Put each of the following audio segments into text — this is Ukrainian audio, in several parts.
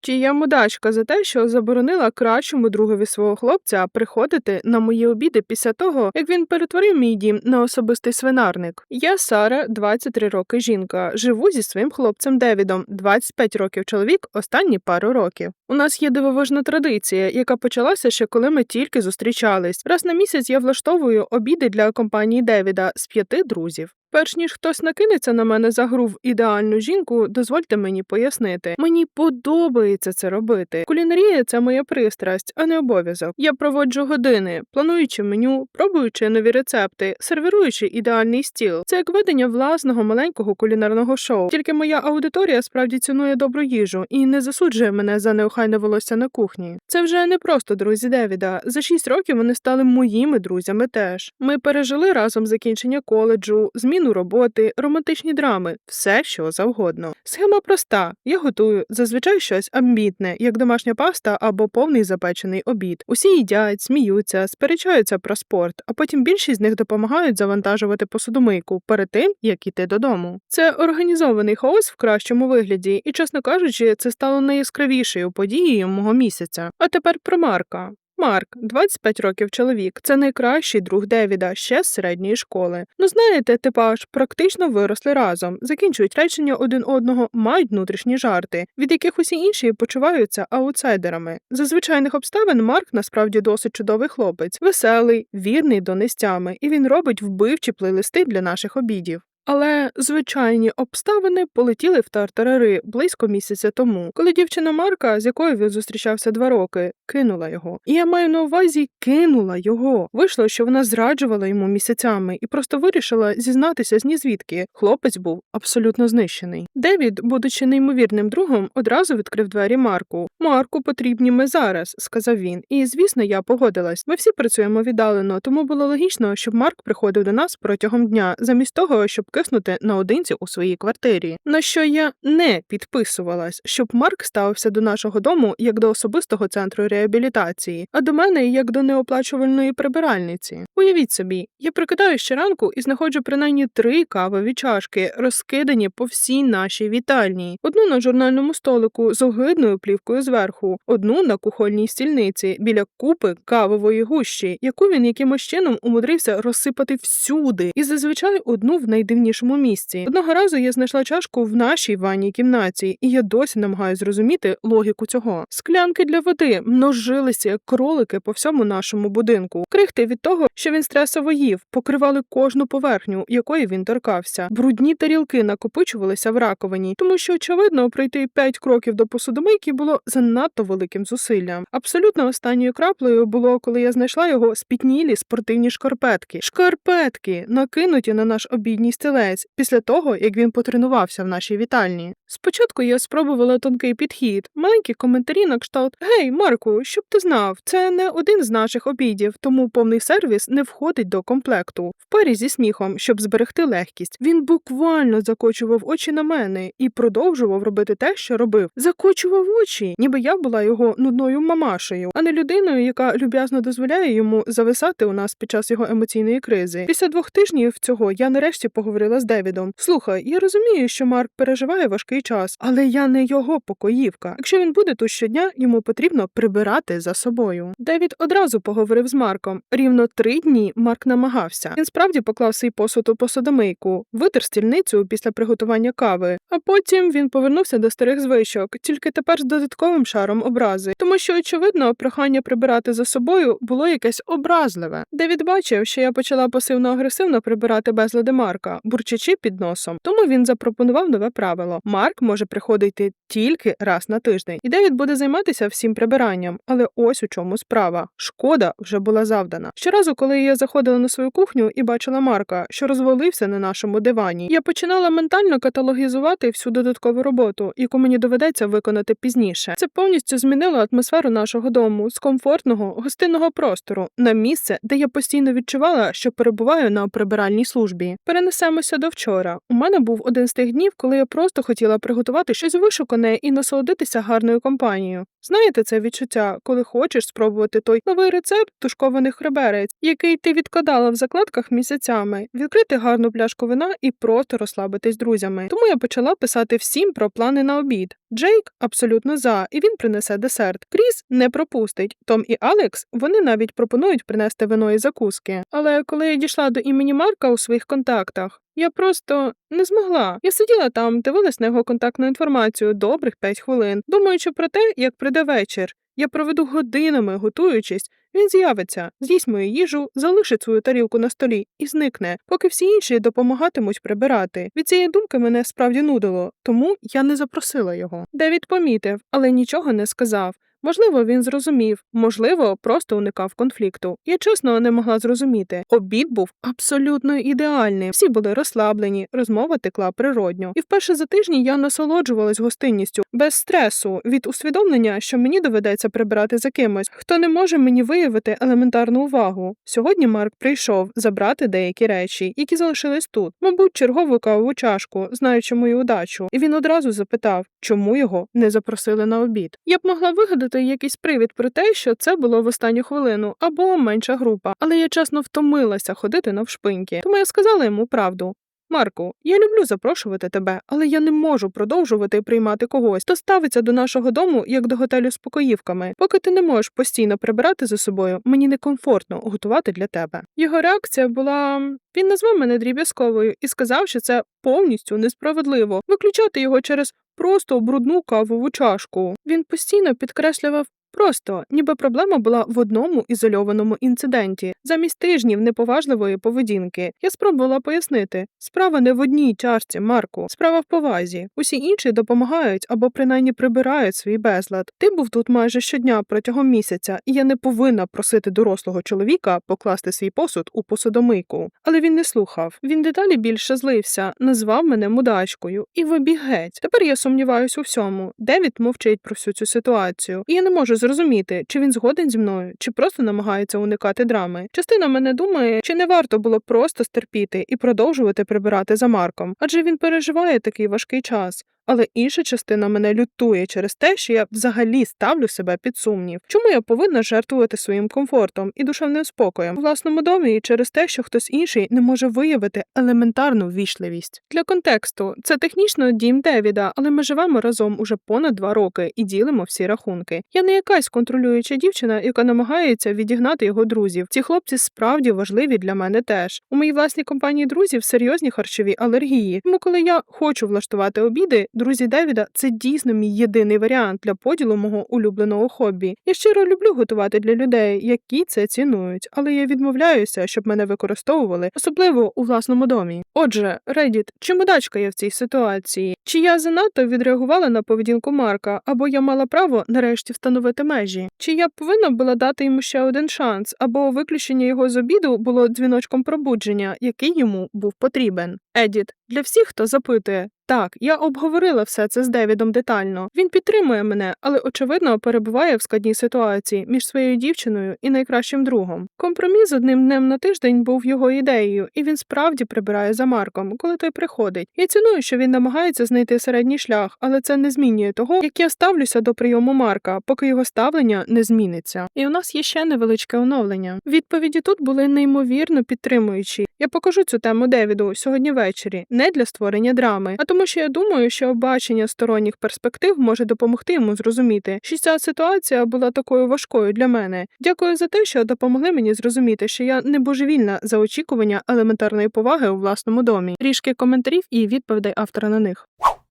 Чи я мудачка за те, що заборонила кращому другові свого хлопця приходити на мої обіди після того, як він перетворив мій дім на особистий свинарник? Я Сара, 23 роки жінка, живу зі своїм хлопцем Девідом, 25 років чоловік, останні пару років. У нас є дивовижна традиція, яка почалася ще коли ми тільки зустрічались. Раз на місяць я влаштовую обіди для компанії Девіда з п'яти друзів. Перш ніж хтось накинеться на мене за гру в ідеальну жінку, дозвольте мені пояснити. Мені подобається це робити. Кулінарія це моя пристрасть, а не обов'язок. Я проводжу години, плануючи меню, пробуючи нові рецепти, сервіруючи ідеальний стіл. Це як ведення власного маленького кулінарного шоу. Тільки моя аудиторія справді цінує добру їжу і не засуджує мене за неохайне волосся на кухні. Це вже не просто друзі Девіда. За шість років вони стали моїми друзями теж. Ми пережили разом закінчення коледжу, зміну роботи, романтичні драми, все що завгодно. Схема проста: я готую зазвичай щось амбітне, як домашня паста або повний запечений обід. Усі їдять, сміються, сперечаються про спорт, а потім більшість з них допомагають завантажувати посудомийку перед тим, як іти додому. Це організований хаос в кращому вигляді, і, чесно кажучи, це стало найяскравішою подією мого місяця. А тепер про Марка. Марк, 25 років чоловік, це найкращий друг Девіда ще з середньої школи. Ну знаєте, типаж практично виросли разом, закінчують речення один одного, мають внутрішні жарти, від яких усі інші почуваються аутсайдерами. За звичайних обставин Марк насправді досить чудовий хлопець, веселий, вірний до нестями, і він робить вбивчі плейлисти для наших обідів. Але звичайні обставини полетіли в тартарари близько місяця тому, коли дівчина Марка, з якою він зустрічався два роки, кинула його. І я маю на увазі кинула його. Вийшло, що вона зраджувала йому місяцями і просто вирішила зізнатися з нізвідки. Хлопець був абсолютно знищений. Девід, будучи неймовірним другом, одразу відкрив двері Марку. Марку потрібні ми зараз, сказав він. І звісно, я погодилась. Ми всі працюємо віддалено, тому було логічно, щоб Марк приходив до нас протягом дня, замість того, щоб киснути наодинці у своїй квартирі. На що я не підписувалась, щоб Марк ставився до нашого дому як до особистого центру реабілітації, а до мене як до неоплачувальної прибиральниці. Уявіть собі, я прикидаю щоранку і знаходжу принаймні три кавові чашки, розкидані по всій нашій вітальні: одну на журнальному столику з огидною плівкою зверху, одну на кухольній стільниці біля купи кавової гущі, яку він якимось чином умудрився розсипати всюди, і зазвичай одну в найдивнішому місці. Одного разу я знайшла чашку в нашій ванній кімнаті, і я досі намагаюся зрозуміти логіку цього. Склянки для води множилися як кролики по всьому нашому будинку. Крихти від того, що він стресово їв, покривали кожну поверхню, якої він торкався. Брудні тарілки накопичувалися в раковині, тому що, очевидно, пройти п'ять кроків до посудомийки було занадто великим зусиллям. Абсолютно останньою краплею було, коли я знайшла його спітнілі спортивні шкарпетки. Шкарпетки, накинуті на наш обідній стілець після того, як він потренувався в нашій вітальні. Спочатку я спробувала тонкий підхід, маленькі коментарі на кшталт Гей, Марку, щоб ти знав, це не один з наших обідів, тому повний сервіс не входить до комплекту. В парі зі сміхом, щоб зберегти легкість, він буквально закочував очі на мене і продовжував робити те, що робив. Закочував очі, ніби я була його нудною мамашею, а не людиною, яка люб'язно дозволяє йому зависати у нас під час його емоційної кризи. Після двох тижнів цього я нарешті поговорила з Девідом. Слухай, я розумію, що Марк переживає важкий час, але я не його покоївка. Якщо він буде тут щодня, йому потрібно прибирати за собою. Девід одразу поговорив з Марком. Рівно три дні Марк намагався. Він справді поклав свій посуд у посудомийку, витер стільницю після приготування кави, а потім він повернувся до старих звичок, тільки тепер з додатковим шаром образи, тому що, очевидно, прохання прибирати за собою було якесь образливе. Девід бачив, що я почала пасивно-агресивно прибирати безлади Марка, бурчачи під носом. Тому він запропонував нове правило: Марк може приходити тільки раз на тиждень, і Девід буде займатися всім прибиранням. Але ось у чому справа. Шкода вже була завдана. Щоразу, коли я заходила на свою кухню і бачила Марка, що розвалився на нашому дивані, я починала ментально каталогізувати всю додаткову роботу, яку мені доведеться виконати пізніше. Це повністю змінило атмосферу нашого дому з комфортного гостинного простору на місце, де я постійно відчувала, що перебуваю на прибиральній службі. Перенесемося до вчора. У мене був один з тих днів, коли я просто хотіла приготувати щось вишукане і насолодитися гарною компанією. Знаєте це відчуття, коли хочеш спробувати той новий рецепт тушкованих реберець, який ти відкладала в закладках місяцями, відкрити гарну пляшку вина і просто розслабитись друзями. Тому я почала писати всім про плани на обід. Джейк абсолютно за, і він принесе десерт. Кріс не пропустить. Том і Алекс вони навіть пропонують принести вино і закуски. Але коли я дійшла до імені Марка у своїх контактах, я просто не змогла. Я сиділа там, дивилась на його контактну інформацію добрих 5 хвилин, думаючи про те, як прийде вечір. Я проведу годинами, готуючись. Він з'явиться, з'їсть мою їжу, залишить свою тарілку на столі і зникне, поки всі інші допомагатимуть прибирати. Від цієї думки мене справді нудило, тому я не запросила його. Девід помітив, але нічого не сказав. Можливо, він зрозумів, можливо, просто уникав конфлікту. Я чесно не могла зрозуміти. Обід був абсолютно ідеальним. Всі були розслаблені, розмова текла природньо. І вперше за тижні я насолоджувалась гостинністю без стресу від усвідомлення, що мені доведеться прибирати за кимось, хто не може мені виявити елементарну увагу. Сьогодні Марк прийшов забрати деякі речі, які залишились тут, мабуть, чергову кавову чашку, знаючи мою удачу, і він одразу запитав, чому його не запросили на обід. Я б могла вигадати якийсь привід про те, що це було в останню хвилину або менша група, але я чесно втомилася ходити навшпиньки, тому я сказала йому правду. Марку, я люблю запрошувати тебе, але я не можу продовжувати приймати когось, хто ставиться до нашого дому як до готелю з покоївками. Поки ти не можеш постійно прибирати за собою, мені некомфортно готувати для тебе. Його реакція була він назвав мене дріб'язковою і сказав, що це повністю несправедливо виключати його через просто брудну кавову чашку. Він постійно підкреслював. Просто, ніби проблема була в одному ізольованому інциденті, замість тижнів неповажливої поведінки. Я спробувала пояснити: справа не в одній чашці, Марку, справа в повазі. Усі інші допомагають або принаймні прибирають свій безлад. Ти був тут майже щодня протягом місяця, і я не повинна просити дорослого чоловіка покласти свій посуд у посудомийку. Але він не слухав. Він деталі більше злився, назвав мене мудачкою і вибіг геть. Тепер я сумніваюсь у всьому. Девід мовчить про всю цю ситуацію, і я не можу зрозуміти, чи він згоден зі мною, чи просто намагається уникати драми. Частина мене думає, чи не варто було просто стерпіти і продовжувати прибирати за Марком, адже він переживає такий важкий час. Але інша частина мене лютує через те, що я взагалі ставлю себе під сумнів. Чому я повинна жертвувати своїм комфортом і душевним спокоєм у власному домі і через те, що хтось інший не може виявити елементарну ввічливість? Для контексту це технічно дім Девіда, але ми живемо разом уже понад два роки і ділимо всі рахунки. Я не якась контролююча дівчина, яка намагається відігнати його друзів. Ці хлопці справді важливі для мене теж. У моїй власній компанії друзів серйозні харчові алергії. Тому, коли я хочу влаштувати обіди. Друзі Девіда це дійсно мій єдиний варіант для поділу мого улюбленого хобі. Я щиро люблю готувати для людей, які це цінують, але я відмовляюся, щоб мене використовували, особливо у власному домі. Отже, Reddit, чи мудачка я в цій ситуації? Чи я занадто відреагувала на поведінку Марка, або я мала право нарешті встановити межі? Чи я повинна була дати йому ще один шанс, або виключення його з обіду було дзвіночком пробудження, який йому був потрібен? Едіт, для всіх, хто запитує, так, я обговорила все це з Девідом детально. Він підтримує мене, але очевидно перебуває в складній ситуації між своєю дівчиною і найкращим другом. Компроміс одним днем на тиждень був його ідеєю, і він справді прибирає за Марком, коли той приходить. Я ціную, що він намагається знайти середній шлях, але це не змінює того, як я ставлюся до прийому Марка, поки його ставлення не зміниться. І у нас є ще невеличке оновлення. Відповіді тут були неймовірно підтримуючі. Я покажу цю тему Девіду сьогодні ввечері, не для створення драми, а тому, що я думаю, що бачення сторонніх перспектив може допомогти йому зрозуміти, що ця ситуація була такою важкою для мене. Дякую за те, що допомогли мені зрозуміти, що я не божевільна за очікування елементарної поваги у власному домі. Трішки коментарів і відповідей автора на них.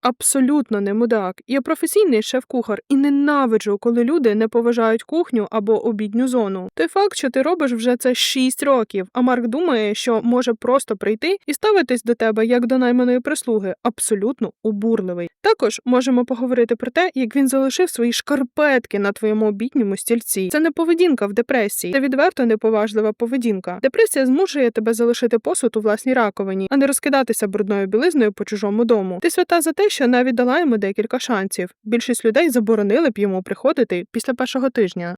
Абсолютно не мудак. Я професійний шеф-кухар і ненавиджу, коли люди не поважають кухню або обідню зону. Той факт, що ти робиш вже це 6 років, а Марк думає, що може просто прийти і ставитись до тебе як до найманої прислуги, абсолютно обурливий. Також можемо поговорити про те, як він залишив свої шкарпетки на твоєму обідньому стільці. Це не поведінка в депресії, це відверто неповажлива поведінка. Депресія змушує тебе залишити посуд у власній раковині, а не розкидатися брудною білизною по чужому дому. Ти свята за те, що навіть дала йому декілька шансів. Більшість людей заборонили б йому приходити після першого тижня.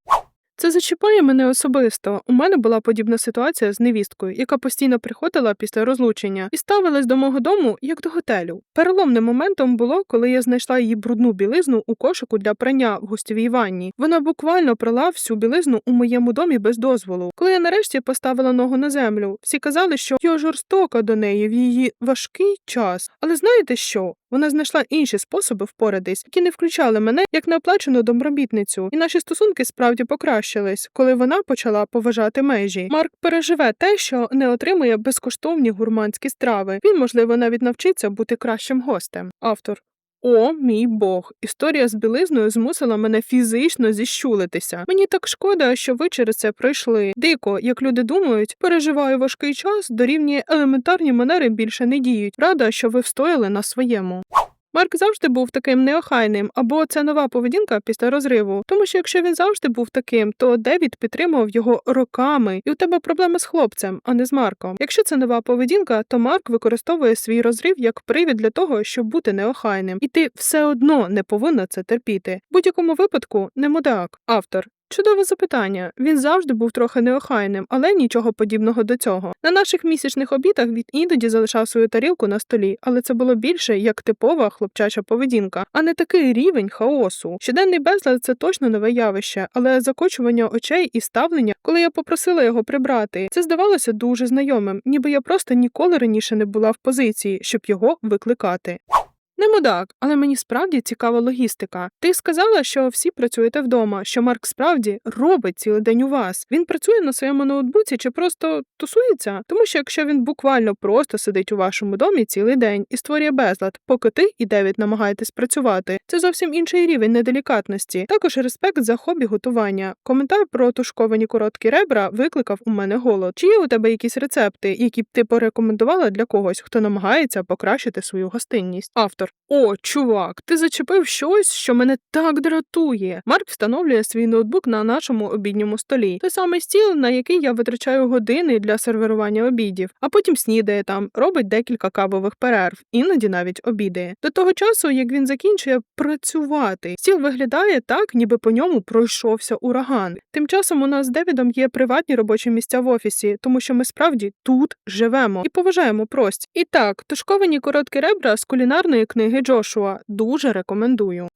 Це зачіпає мене особисто. У мене була подібна ситуація з невісткою, яка постійно приходила після розлучення і ставилась до мого дому як до готелю. Переломним моментом було, коли я знайшла її брудну білизну у кошику для прання в гостєвій ванні. Вона буквально прала всю білизну у моєму домі без дозволу. Коли я нарешті поставила ногу на землю, всі казали, що я жорстока до неї в її важкий час. Але знаєте що? Вона знайшла інші способи впоратись, які не включали мене як неоплачену домробітницю, і наші стосунки справді покращились, коли вона почала поважати межі. Марк переживе те, що не отримує безкоштовні гурманські страви. Він, можливо, навіть навчиться бути кращим гостем. Автор. О, мій Бог, історія з білизною змусила мене фізично зіщулитися. Мені так шкода, що ви через це пройшли. Дико, як люди думають, переживаю важкий час, дорівнює елементарні манери більше не діють. Рада, що ви встояли на своєму. Марк завжди був таким неохайним, або це нова поведінка після розриву. Тому що якщо він завжди був таким, то Девід підтримував його роками, і у тебе проблеми з хлопцем, а не з Марком. Якщо це нова поведінка, то Марк використовує свій розрив як привід для того, щоб бути неохайним, і ти все одно не повинна це терпіти. В будь-якому випадку не мудак. Автор. Чудове запитання. Він завжди був трохи неохайним, але нічого подібного до цього. На наших місячних обідах він іноді залишав свою тарілку на столі, але це було більше як типова хлопчача поведінка, а не такий рівень хаосу. Щоденний безлад це точно нове явище, але закочування очей і ставлення, коли я попросила його прибрати, це здавалося дуже знайомим, ніби я просто ніколи раніше не була в позиції, щоб його викликати. Не мудак, але мені справді цікава логістика. Ти сказала, що всі працюєте вдома, що Марк справді робить цілий день у вас. Він працює на своєму ноутбуці чи просто тусується? Тому що якщо він буквально просто сидить у вашому домі цілий день і створює безлад, поки ти і Девід намагаєтесь працювати, це зовсім інший рівень неделікатності. Також респект за хобі готування. Коментар про тушковані короткі ребра викликав у мене голод. Чи є у тебе якісь рецепти, які б ти порекомендувала для когось, хто намагається покращити свою гостинність? Автор. О, чувак, ти зачепив щось, що мене так дратує. Марк встановлює свій ноутбук на нашому обідньому столі. Той самий стіл, на який я витрачаю години для сервірування обідів, а потім снідає там, робить декілька кавових перерв, іноді навіть обідає. До того часу, як він закінчує працювати, стіл виглядає так, ніби по ньому пройшовся ураган. Тим часом у нас з Девідом є приватні робочі місця в офісі, тому що ми справді тут живемо і поважаємо прості. І так, тушковані короткі ребра з кулінарної книги Джошуа дуже рекомендую.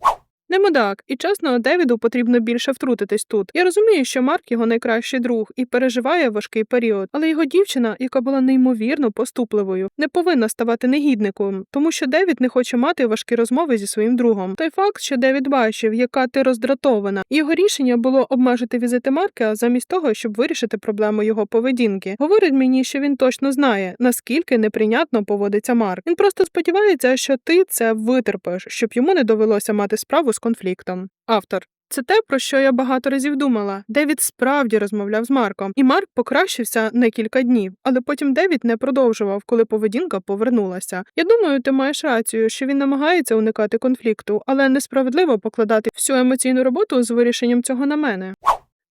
Не мудак, і чесно, Девіду потрібно більше втрутитись тут. Я розумію, що Марк його найкращий друг і переживає важкий період, але його дівчина, яка була неймовірно поступливою, не повинна ставати негідником, тому що Девід не хоче мати важкі розмови зі своїм другом. Той факт, що Девід бачив, яка ти роздратована, його рішення було обмежити візити Марка замість того, щоб вирішити проблему його поведінки. Говорить мені, що він точно знає, наскільки неприйнятно поводиться Марк. Він просто сподівається, що ти це витерпиш, щоб йому не довелося мати справу з конфліктом. Автор. Це те, про що я багато разів думала. Девід справді розмовляв з Марком, і Марк покращився на кілька днів, але потім Девід не продовжував, коли поведінка повернулася. Я думаю, ти маєш рацію, що він намагається уникати конфлікту, але несправедливо покладати всю емоційну роботу з вирішенням цього на мене.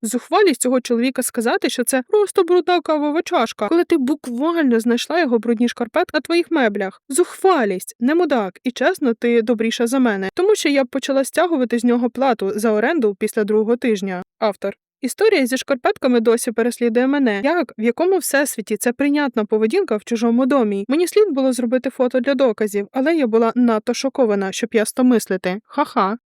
Зухвалість цього чоловіка сказати, що це просто брудна кавова чашка, коли ти буквально знайшла його брудні шкарпет на твоїх меблях. Зухвалість, не мудак, і чесно, ти добріша за мене, тому що я почала стягувати з нього плату за оренду після другого тижня. Автор. Історія зі шкарпетками досі переслідує мене. Як в якому всесвіті це прийнятна поведінка в чужому домі? Мені слід було зробити фото для доказів, але я була надто шокована, щоб ясно мислити. Ха-ха.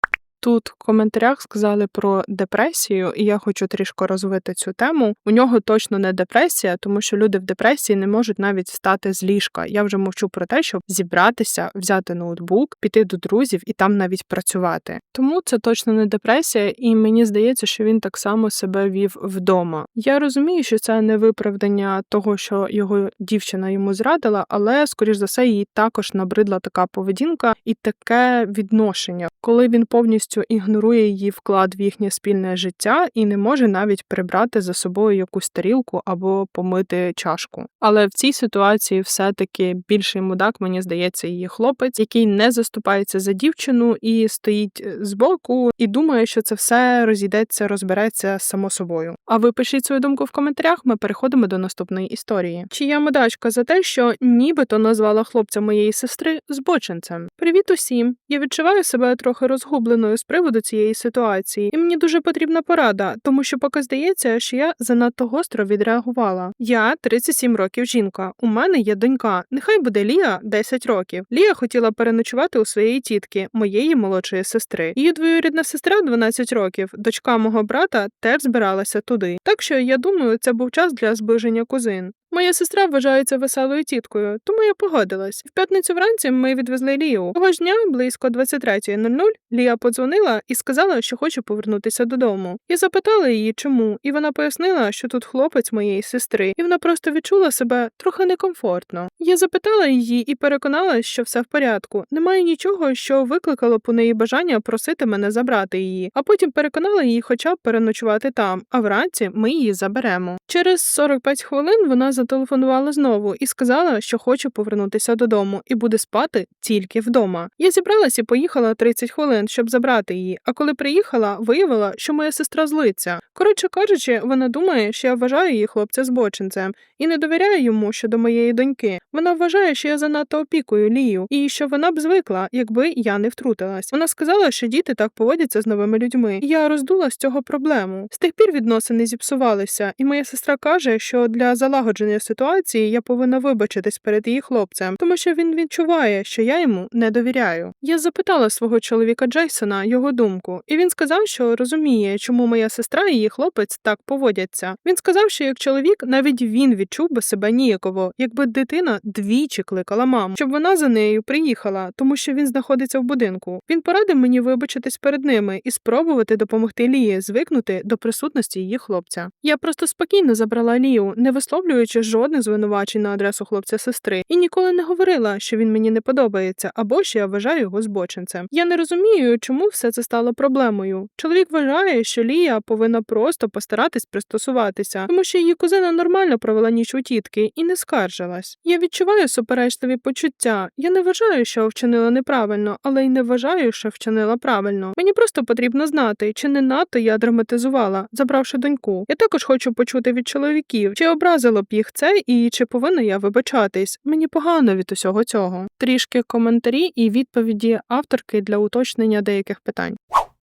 Тут в коментарях сказали про депресію, і я хочу трішки розвити цю тему. У нього точно не депресія, тому що люди в депресії не можуть навіть встати з ліжка. Я вже мовчу про те, щоб зібратися, взяти ноутбук, піти до друзів і там навіть працювати. Тому це точно не депресія, і мені здається, що він так само себе вів вдома. Я розумію, що це не виправдання того, що його дівчина йому зрадила, але скоріш за все їй також набридла така поведінка і таке відношення, коли він повністю ігнорує її вклад в їхнє спільне життя і не може навіть прибрати за собою якусь тарілку або помити чашку. Але в цій ситуації все-таки більший мудак, мені здається, її хлопець, який не заступається за дівчину і стоїть збоку, і думає, що це все розійдеться, розбереться само собою. А ви пишіть свою думку в коментарях. Ми переходимо до наступної історії. Чи я мудачка за те, що нібито назвала хлопця моєї сестри збочинцем? Привіт усім! Я відчуваю себе трохи розгубленою з приводу цієї ситуації, і мені дуже потрібна порада, тому що поки здається, що я занадто гостро відреагувала. Я 37 років жінка. У мене є донька. Нехай буде Лія 10 років. Лія хотіла переночувати у своєї тітки, моєї молодшої сестри. Її двоюрідна сестра 12 років. Дочка мого брата теж збиралася туди. Так що я думаю, це був час для зближення кузин. Моя сестра вважається веселою тіткою, тому я погодилась. В п'ятницю вранці ми відвезли Лію. Того ж дня, близько 23.00, Лія подзвонила і сказала, що хоче повернутися додому. Я запитала її, чому, і вона пояснила, що тут хлопець моєї сестри, і вона просто відчула себе трохи некомфортно. Я запитала її і переконалась, що все в порядку. Немає нічого, що викликало б у неї бажання просити мене забрати її, а потім переконала її, хоча б переночувати там. А вранці ми її заберемо. Через 45 хвилин вона зателефонувала знову і сказала, що хоче повернутися додому і буде спати тільки вдома. Я зібралась і поїхала 30 хвилин, щоб забрати її. А коли приїхала, виявила, що моя сестра злиться. Коротше кажучи, вона думає, що я вважаю її хлопця збочинцем і не довіряю йому щодо моєї доньки. Вона вважає, що я занадто опікую Лію, і що вона б звикла, якби я не втрутилась. Вона сказала, що діти так поводяться з новими людьми. І Я роздула з цього проблему. З тих пір відносини зіпсувалися, і моя сестра каже, що для залагодження ситуації я повинна вибачитись перед її хлопцем, тому що він відчуває, що я йому не довіряю. Я запитала свого чоловіка Джейсона його думку, і він сказав, що розуміє, чому моя сестра і її хлопець так поводяться. Він сказав, що як чоловік, навіть він відчув би себе ніяково, якби дитина двічі кликала маму, щоб вона за нею приїхала, тому що він знаходиться в будинку. Він порадив мені вибачитись перед ними і спробувати допомогти Лії звикнути до присутності її хлопця. Я просто спокійно забрала Лію, не висловлюючи жодних звинувачень на адресу хлопця сестри, і ніколи не говорила, що він мені не подобається, або що я вважаю його збочинцем. Я не розумію, чому все це стало проблемою. Чоловік вважає, що Лія повинна просто постаратись пристосуватися, тому що її кузина нормально провела ніч у тітки і не скаржилась. Я відчуваю суперечливі почуття. Я не вважаю, що вчинила неправильно, але й не вважаю, що вчинила правильно. Мені просто потрібно знати, чи не надто я драматизувала, забравши доньку. Я також хочу почути від чоловіків, чи образило б їх це і чи повинна я вибачатись. Мені погано від усього цього. Трішки коментарі і відповіді авторки для уточнення деяких питань.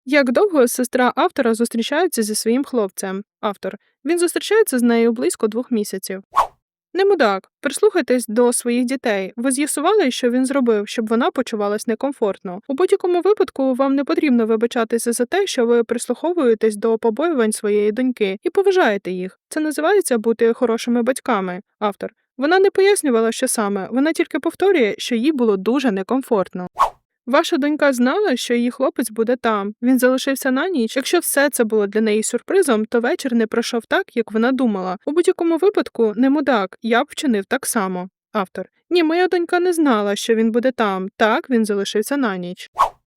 Як довго сестра автора зустрічається зі своїм хлопцем? Автор. Він зустрічається з нею близько двох місяців. Не мудак, прислухайтесь до своїх дітей. Ви з'ясували, що він зробив, щоб вона почувалась некомфортно. У будь-якому випадку вам не потрібно вибачатися за те, що ви прислуховуєтесь до побоювань своєї доньки і поважаєте їх. Це називається бути хорошими батьками. Автор. Вона не пояснювала, що саме, вона тільки повторює, що їй було дуже некомфортно. Ваша донька знала, що її хлопець буде там. Він залишився на ніч. Якщо все це було для неї сюрпризом, то вечір не пройшов так, як вона думала. У будь-якому випадку, не мудак, я б вчинив так само. Автор. Ні, моя донька не знала, що він буде там. Так, він залишився на ніч.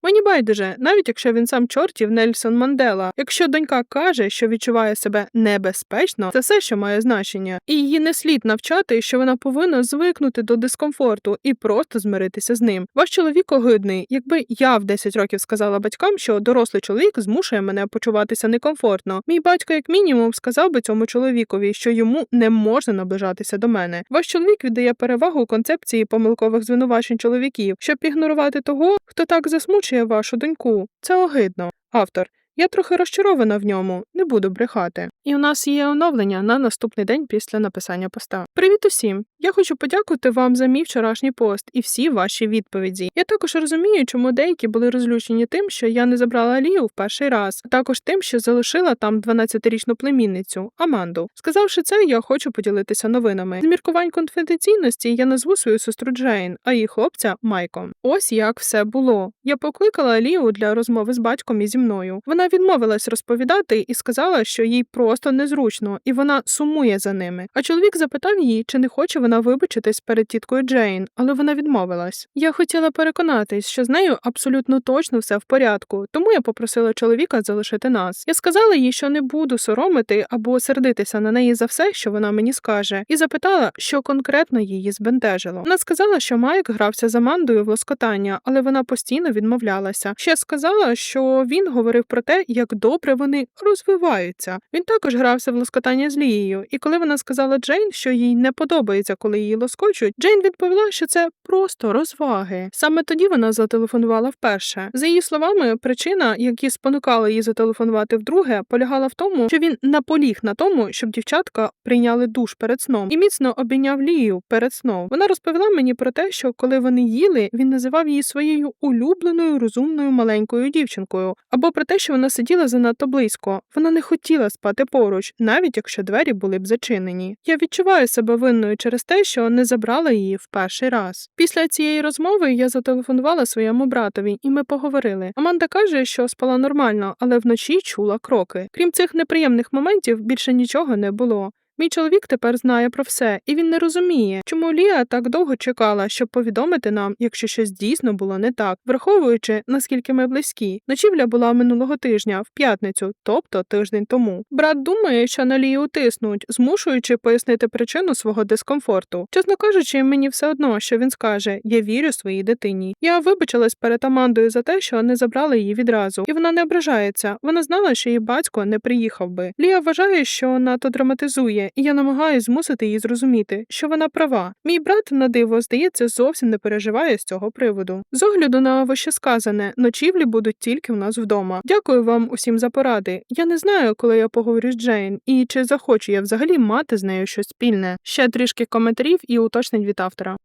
Мені байдуже, навіть якщо він сам чортів Нельсон Мандела. Якщо донька каже, що відчуває себе небезпечно, це все, що має значення, і її не слід навчати, що вона повинна звикнути до дискомфорту і просто змиритися з ним. Ваш чоловік огидний. Якби я в 10 років сказала батькам, що дорослий чоловік змушує мене почуватися некомфортно. Мій батько, як мінімум, сказав би цьому чоловікові, що йому не можна наближатися до мене. Ваш чоловік віддає перевагу концепції помилкових звинувачень чоловіків, щоб ігнорувати того, хто так засмучує вашу доньку. Це огидно. Автор. Я трохи розчарована в ньому, не буду брехати. І у нас є оновлення на наступний день після написання поста. Привіт усім! Я хочу подякувати вам за мій вчорашній пост і всі ваші відповіді. Я також розумію, чому деякі були розлючені тим, що я не забрала Алію в перший раз, а також тим, що залишила там 12-річну племінницю Аманду. Сказавши це, я хочу поділитися новинами. З міркувань конфіденційності я назву свою сестру Джейн, а її хлопця Майком. Ось як все було. Я покликала Алію для розмови з батьком і зі мною. Вона відмовилась розповідати і сказала, що їй просто незручно, і вона сумує за ними. А чоловік запитав її, чи не хоче вона вибачитись перед тіткою Джейн, але вона відмовилась. Я хотіла переконатись, що з нею абсолютно точно все в порядку, тому я попросила чоловіка залишити нас. Я сказала їй, що не буду соромити або сердитися на неї за все, що вона мені скаже, і запитала, що конкретно її збентежило. Вона сказала, що Майк грався з Амандою в лоскотання, але вона постійно відмовлялася. Ще сказала, що він говорив про те, як добре вони розвиваються. Він також грався в лоскотання з Лією, і коли вона сказала Джейн, що їй не подобається, коли її лоскочуть, Джейн відповіла, що це просто розваги. Саме тоді вона зателефонувала вперше. За її словами, причина, які спонукали її зателефонувати вдруге, полягала в тому, що він наполіг на тому, щоб дівчатка прийняли душ перед сном і міцно обійняв Лію перед сном. Вона розповіла мені про те, що коли вони їли, він називав її своєю улюбленою розумною маленькою дівчинкою, або про те, що вона сиділа занадто близько. Вона не хотіла спати поруч, навіть якщо двері були б зачинені. Я відчуваю себе винною через те, що не забрала її в перший раз. Після цієї розмови я зателефонувала своєму братові, і ми поговорили. Аманда каже, що спала нормально, але вночі чула кроки. Крім цих неприємних моментів, більше нічого не було. Мій чоловік тепер знає про все, і він не розуміє, чому Лія так довго чекала, щоб повідомити нам, якщо щось дійсно було не так, враховуючи наскільки ми близькі. Ночівля була минулого тижня, в п'ятницю, тобто тиждень тому. Брат думає, що на Лію тиснуть, змушуючи пояснити причину свого дискомфорту. Чесно кажучи, мені все одно, що він скаже: я вірю своїй дитині. Я вибачилась перед Амандою за те, що не забрала її відразу, і вона не ображається. Вона знала, що її батько не приїхав би. Лія вважає, що надто драматизує і я намагаюся змусити її зрозуміти, що вона права. Мій брат на диво, здається, зовсім не переживає з цього приводу. З огляду на вищесказане, ночівлі будуть тільки в нас вдома. Дякую вам усім за поради. Я не знаю, коли я поговорю з Джейн, і чи захочу я взагалі мати з нею щось спільне. Ще трішки коментарів і уточнень від автора.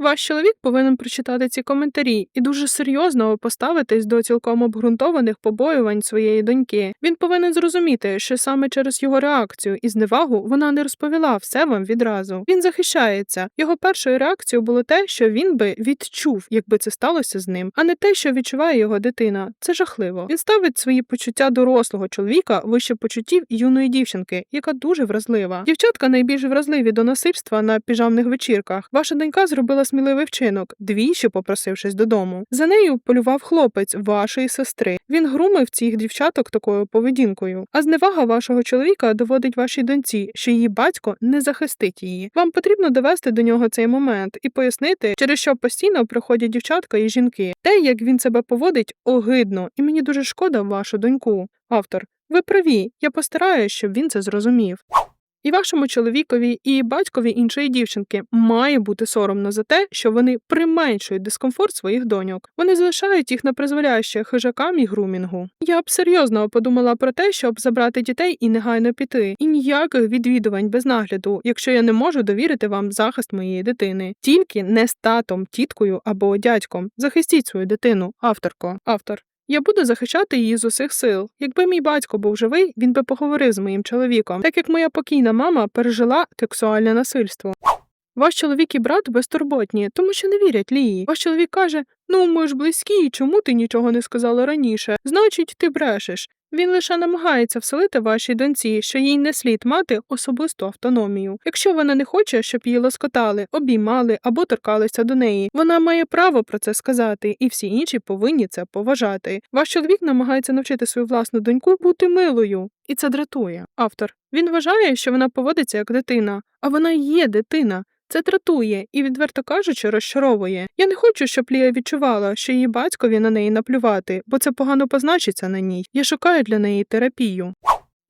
Ваш чоловік повинен прочитати ці коментарі і дуже серйозно поставитись до цілком обґрунтованих побоювань своєї доньки. Він повинен зрозуміти, що саме через його реакцію і зневагу вона не розповіла все вам відразу. Він захищається. Його першою реакцією було те, що він би відчув, якби це сталося з ним, а не те, що відчуває його дитина. Це жахливо. Він ставить свої почуття дорослого чоловіка вище почуттів юної дівчинки, яка дуже вразлива. Дівчатка найбільш вразливі до насильства на піжамних вечірках. Ваша донька зробила сміливий вчинок, двічі попросившись додому. За нею полював хлопець вашої сестри. Він грумив цих дівчаток такою поведінкою. А зневага вашого чоловіка доводить вашій доньці, що її батько не захистить її. Вам потрібно довести до нього цей момент і пояснити, через що постійно приходять дівчатка і жінки. Те, як він себе поводить, огидно, і мені дуже шкода вашу доньку. Автор, ви праві. Я постараюсь, щоб він це зрозумів. І вашому чоловікові, і батькові іншої дівчинки має бути соромно за те, що вони применшують дискомфорт своїх доньок. Вони залишають їх на призволяще хижакам і грумінгу. Я б серйозно подумала про те, щоб забрати дітей і негайно піти, і ніяких відвідувань без нагляду, якщо я не можу довірити вам захист моєї дитини, тільки не з татом, тіткою або дядьком. Захистіть свою дитину, авторко, автор. Я буду захищати її з усіх сил. Якби мій батько був живий, він би поговорив з моїм чоловіком, так як моя покійна мама пережила сексуальне насильство. Ваш чоловік і брат безтурботні, тому що не вірять Лії. Ваш чоловік каже: Ну, ми ж близькі, чому ти нічого не сказала раніше? Значить, ти брешеш. Він лише намагається вселити вашій доньці, що їй не слід мати особисту автономію. Якщо вона не хоче, щоб її лоскотали, обіймали або торкалися до неї, вона має право про це сказати, і всі інші повинні це поважати. Ваш чоловік намагається навчити свою власну доньку бути милою, і це дратує. Автор він вважає, що вона поводиться як дитина, а вона є дитина. Це дратує і, відверто кажучи, розчаровує. Я не хочу, щоб Лія відчувала, що її батькові на неї наплювати, бо це погано позначиться на ній. Я шукаю для неї терапію.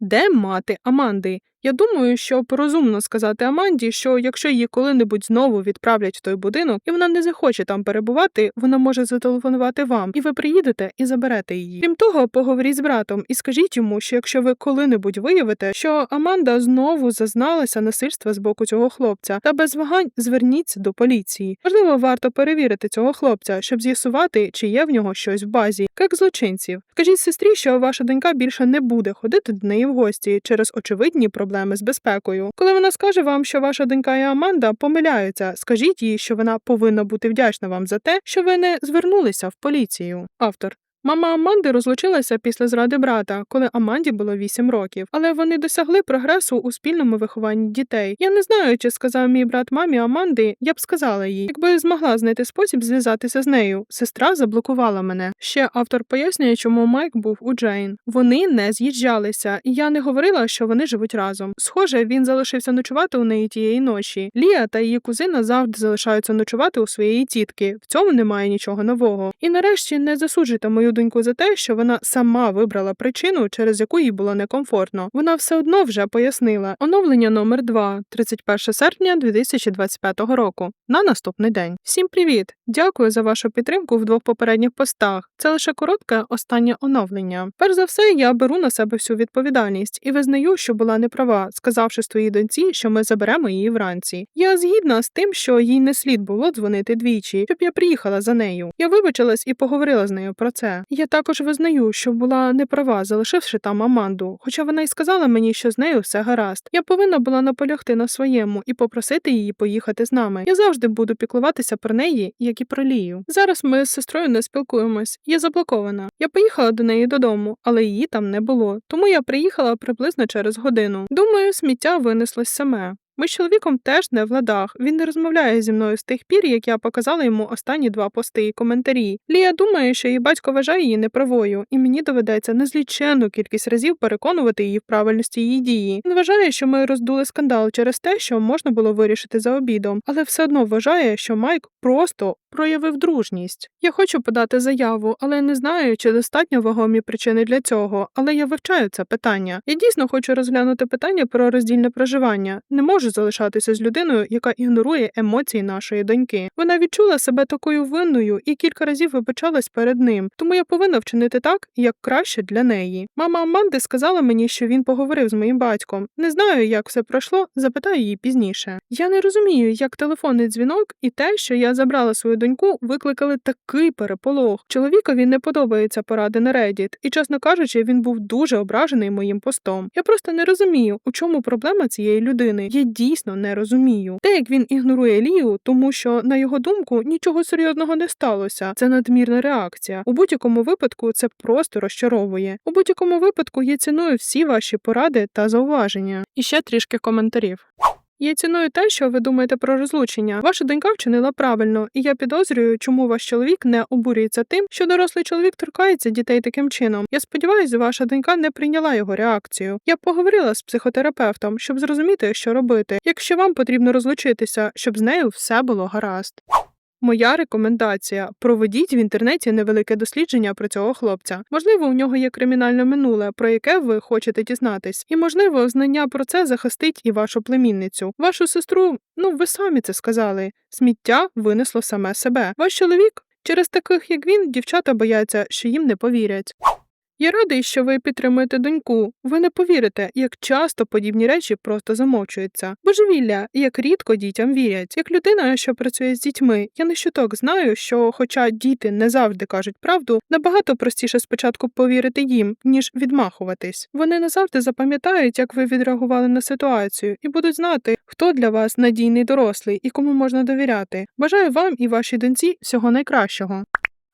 Де мати Аманди? Я думаю, що розумно сказати Аманді, що якщо її коли-небудь знову відправлять в той будинок, і вона не захоче там перебувати, вона може зателефонувати вам, і ви приїдете і заберете її. Крім того, поговоріть з братом і скажіть йому, що якщо ви коли-небудь виявите, що Аманда знову зазналася насильства з боку цього хлопця, та без вагань зверніться до поліції. Можливо, варто перевірити цього хлопця, щоб з'ясувати, чи є в нього щось в базі, як злочинців. Скажіть сестрі, що ваша донька більше не буде ходити до неї в гості через очевидні проблеми проблеми з безпекою. Коли вона скаже вам, що ваша донька і Аманда помиляються, скажіть їй, що вона повинна бути вдячна вам за те, що ви не звернулися в поліцію. Автор Мама Аманди розлучилася після зради брата, коли Аманді було 8 років, але вони досягли прогресу у спільному вихованні дітей. Я не знаю, чи сказав мій брат мамі Аманди, я б сказала їй, якби змогла знайти спосіб зв'язатися з нею. Сестра заблокувала мене. Ще автор пояснює, чому Майк був у Джейн. Вони не з'їжджалися, і я не говорила, що вони живуть разом. Схоже, він залишився ночувати у неї тієї ночі. Лія та її кузина завжди залишаються ночувати у своєї тітки. В цьому немає нічого нового. І нарешті не засуджуйте мою мою доньку за те, що вона сама вибрала причину, через яку їй було некомфортно. Вона все одно вже пояснила. Оновлення номер 2, 31 серпня 2025 року. На наступний день. Всім привіт! Дякую за вашу підтримку в двох попередніх постах. Це лише коротке останнє оновлення. Перш за все, я беру на себе всю відповідальність і визнаю, що була неправа, сказавши своїй доньці, що ми заберемо її вранці. Я згідна з тим, що їй не слід було дзвонити двічі, щоб я приїхала за нею. Я вибачилась і поговорила з нею про це. Я також визнаю, що була неправа, залишивши там Аманду, хоча вона й сказала мені, що з нею все гаразд. Я повинна була наполягти на своєму і попросити її поїхати з нами. Я завжди буду піклуватися про неї, як і про Лію. Зараз ми з сестрою не спілкуємось. Я заблокована. Я поїхала до неї додому, але її там не було. Тому я приїхала приблизно через годину. Думаю, сміття винеслось саме. Ми з чоловіком теж не в ладах. Він не розмовляє зі мною з тих пір, як я показала йому останні два пости і коментарі. Лія думає, що її батько вважає її неправою, і мені доведеться незліченну кількість разів переконувати її в правильності її дії. Він вважає, що ми роздули скандал через те, що можна було вирішити за обідом, але все одно вважає, що Майк просто проявив дружність. Я хочу подати заяву, але не знаю, чи достатньо вагомі причини для цього. Але я вивчаю це питання. Я дійсно хочу розглянути питання про роздільне проживання. Не можу залишатися з людиною, яка ігнорує емоції нашої доньки. Вона відчула себе такою винною і кілька разів вибачалась перед ним, тому я повинна вчинити так, як краще для неї. Мама Аманди сказала мені, що він поговорив з моїм батьком. Не знаю, як все пройшло, запитаю її пізніше. Я не розумію, як телефонний дзвінок і те, що я забрала свою доньку, викликали такий переполох. Чоловікові не подобається поради на Reddit, і, чесно кажучи, він був дуже ображений моїм постом. Я просто не розумію, у чому проблема цієї людини. Я дійсно не розумію. Те, як він ігнорує Лію, тому що, на його думку, нічого серйозного не сталося. Це надмірна реакція. У будь-якому випадку це просто розчаровує. У будь-якому випадку я ціную всі ваші поради та зауваження. І ще трішки коментарів. Я ціную те, що ви думаєте про розлучення. Ваша донька вчинила правильно, і я підозрюю, чому ваш чоловік не обурюється тим, що дорослий чоловік торкається дітей таким чином. Я сподіваюся, ваша донька не прийняла його реакцію. Я поговорила з психотерапевтом, щоб зрозуміти, що робити, якщо вам потрібно розлучитися, щоб з нею все було гаразд. Моя рекомендація: проведіть в інтернеті невелике дослідження про цього хлопця. Можливо, у нього є кримінальне минуле, про яке ви хочете дізнатись, і можливо, знання про це захистить і вашу племінницю. Вашу сестру, ну ви самі це сказали. Сміття винесло саме себе. Ваш чоловік. Через таких, як він, дівчата бояться, що їм не повірять. Я радий, що ви підтримуєте доньку. Ви не повірите, як часто подібні речі просто замовчуються. Божевілля, як рідко дітям вірять. Як людина, що працює з дітьми, я не щоток знаю, що, хоча діти не завжди кажуть правду, набагато простіше спочатку повірити їм, ніж відмахуватись. Вони не завжди запам'ятають, як ви відреагували на ситуацію, і будуть знати, хто для вас надійний дорослий і кому можна довіряти. Бажаю вам і вашій доньці всього найкращого.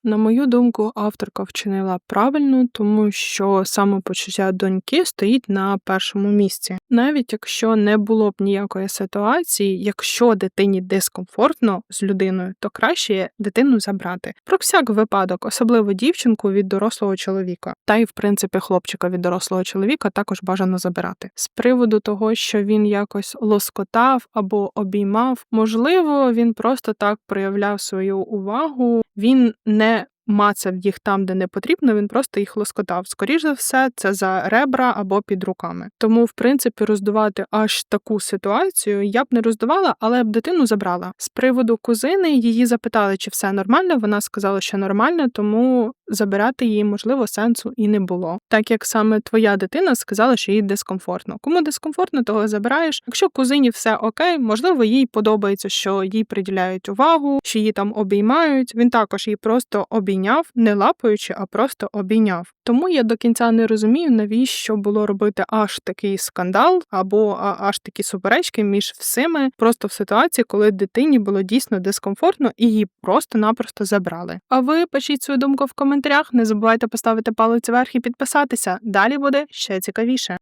На мою думку, авторка вчинила правильно, тому що самопочуття доньки стоїть на першому місці. Навіть якщо не було б ніякої ситуації, якщо дитині дискомфортно з людиною, то краще дитину забрати. Про всяк випадок, особливо дівчинку від дорослого чоловіка, та й в принципі хлопчика від дорослого чоловіка також бажано забирати. З приводу того, що він якось лоскотав або обіймав, можливо, він просто так проявляв свою увагу. Він не мацав їх там, де не потрібно, він просто їх лоскотав. Скоріше за все, це за ребра або під руками. Тому, в принципі, роздувати аж таку ситуацію я б не роздувала, але б дитину забрала. З приводу кузини її запитали, чи все нормально. Вона сказала, що нормально, тому забирати її, можливо, сенсу і не було. Так як саме твоя дитина сказала, що їй дискомфортно. Кому дискомфортно, того забираєш. Якщо кузині все окей, можливо, їй подобається, що їй приділяють увагу, що її там обіймають. Він також її просто обійняв, не лапаючи, а просто обійняв. Тому я до кінця не розумію, навіщо було робити аж такий скандал або аж такі суперечки між всіми, просто в ситуації, коли дитині було дійсно дискомфортно і її просто-напросто забрали. А ви пишіть свою думку в коментарях. Не забувайте поставити палець вверх і підписатися. Далі буде ще цікавіше.